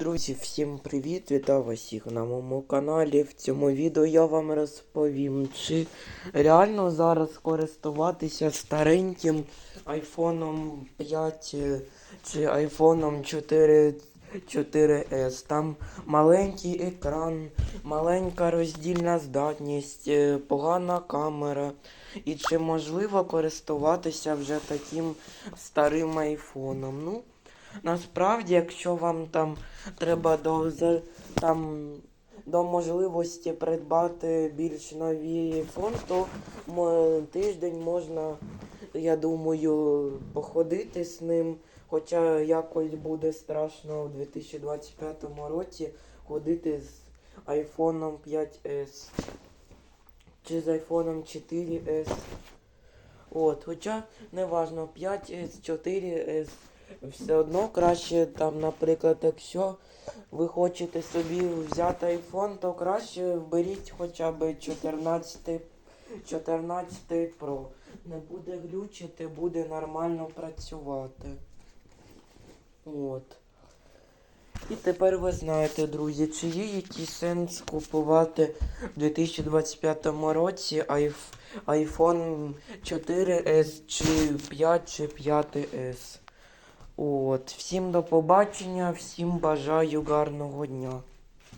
Друзі, всім привіт! Вітаю вас всіх на моєму каналі. В цьому відео я вам розповім, чи реально зараз користуватися стареньким айфоном 5 е, чи айфоном 4, 4S. Там маленький екран, маленька роздільна здатність, е, погана камера. І чи можливо користуватися вже таким старим айфоном? Ну, Насправді, якщо вам там треба до, там, до можливості придбати більш новий фон, то тиждень можна, я думаю, походити з ним. Хоча якось буде страшно у 2025 році ходити з айфоном 5S чи з айфоном 4S. От, хоча неважно 5S, 4S, все одно краще там, наприклад, якщо ви хочете собі взяти айфон, то краще вберіть хоча б 14, 14 Pro. Не буде глючити, буде нормально працювати. От. І тепер ви знаєте, друзі, чи є якийсь сенс купувати в 2025 році iPhone 4S чи 5 чи 5S. От, всім до побачення, всім бажаю гарного дня.